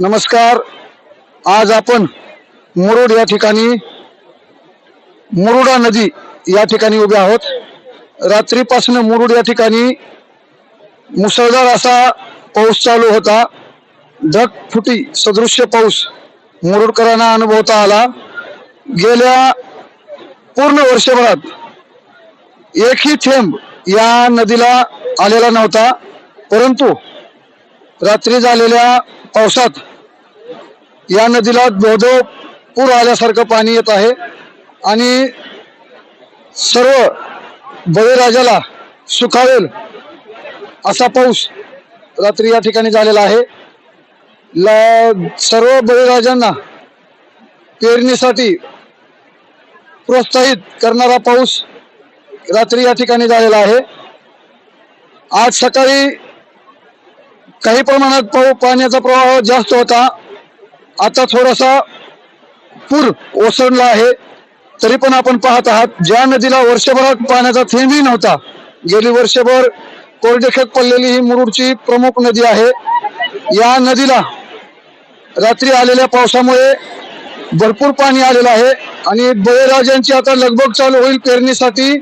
नमस्कार. आज आपण मुरुड या ठिकाणी मुरुडा नदी या ठिकाणी उभे आहोत. रात्रीपासून मुरुड या ठिकाणी मुसळधार असा पाऊस चालू होता. ढगफुटी सदृश्य पाऊस मुरुडकरांना अनुभवता आला. गेल्या पूर्ण वर्षभरात एकही थेंब या नदीला आलेला नव्हता. परंतु रात्री झालेल्या पावसात या नदीला धोधो पूर आल्यासारखं पाणी येत आहे. आणि सर्व बळीराजाला सुखावेल असा पाऊस रात्री या ठिकाणी झालेला आहे. ल सर्व बळीराजांना पेरणीसाठी प्रोत्साहित करणारा पाऊस रात्री या ठिकाणी झालेला आहे. आज सकाळी काही प्रमाणात पाऊ पाण्याचा प्रवाह जास्त होता. आता थोडासा पूर ओसरला आहे. तरी पण आपण पाहत आहात ज्या नदीला वर्षभरात पाण्याचा थेंबही नव्हता गेली वर्षभर कोरडेखत पडलेली ही मुरुडची प्रमुख नदी आहे. या नदीला रात्री आलेल्या पावसामुळे भरपूर पाणी आलेलं आहे आणि बळीराजांची आता लगबग चालू होईल पेरणीसाठी.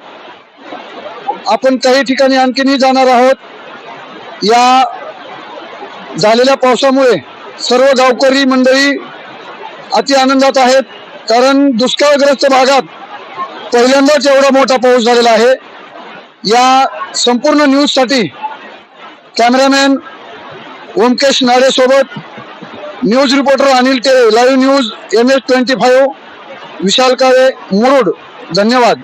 आपण काही ठिकाणी आणखीनही जाणार आहोत. या झालेल्या पावसामुळे सर्व गावकरी मंडळी अति आनंदात आहेत. कारण दुष्काळग्रस्त भागात पहिल्यांदाच एवढा मोठा पाऊस झालेला आहे. या संपूर्ण न्यूजसाठी cameraman Omkesh नाडेसोबत news reporter Anil Tere. Live news M S twenty five. Vishal Kale Murud. धन्यवाद.